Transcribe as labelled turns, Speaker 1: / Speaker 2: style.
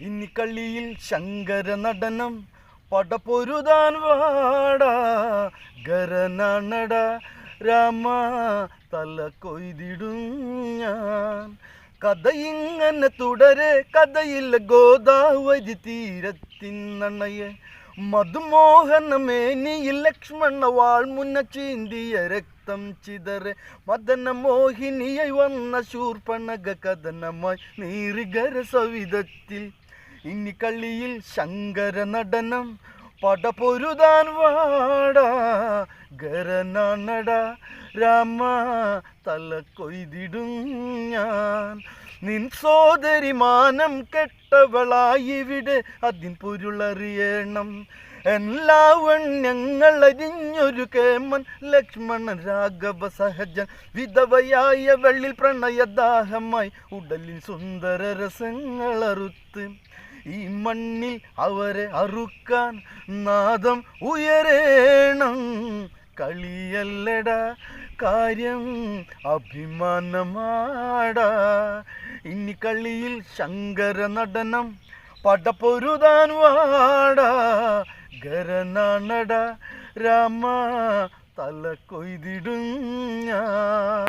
Speaker 1: ഇനി കള്ളിയിൽ ശങ്കര നടനം പടപൊരുതാൻ വാടാ. ഗരനട രാമ തല കൊയ്തിടും ഞാൻ. കഥയിങ്ങനെ തുടരെ കഥയിൽ ഗോദാവരി തീരത്തിന്നണയെ മധുമോഹന ലക്ഷ്മണ വാൾ മുന്ന ചീന്തിയ രക്തം ചിതറെ. മദന മോഹിനിയായി വന്ന ശൂർപ്പണക കഥനമായി നീറികര സവിധത്തിൽ ഇനി കള്ളിയിൽ ശങ്കര നടനം പടപൊരുതാൻ വാടാ. ഗരനാണട രാമ തല കൊയ്തിടും ഞാൻ. നിൻ സോദരി മാനം കെട്ടവളായിവിടെ അതിൻ പൊരുളറിയണം. എല്ലാവണ്യങ്ങൾ അരിഞ്ഞൊരു കേമൻ ലക്ഷ്മണൻ രാഘവ സഹജൻ വിധവയായ വെള്ളിൽ പ്രണയദാഹമായി ഉടലിൽ സുന്ദര രസങ്ങൾ അറുത്ത് ഈ മണ്ണിൽ അവരെ അറുക്കാൻ നാദം ഉയരേണം. കളിയല്ലട കാര്യം അഭിമാനമാടാ. ഇനി കളിയിൽ ശങ്കര നടനം പടപ്പൊരുതാൻ വാടാ ഗരനാണട രാമ തല കൊയ്തിടും ഞാൻ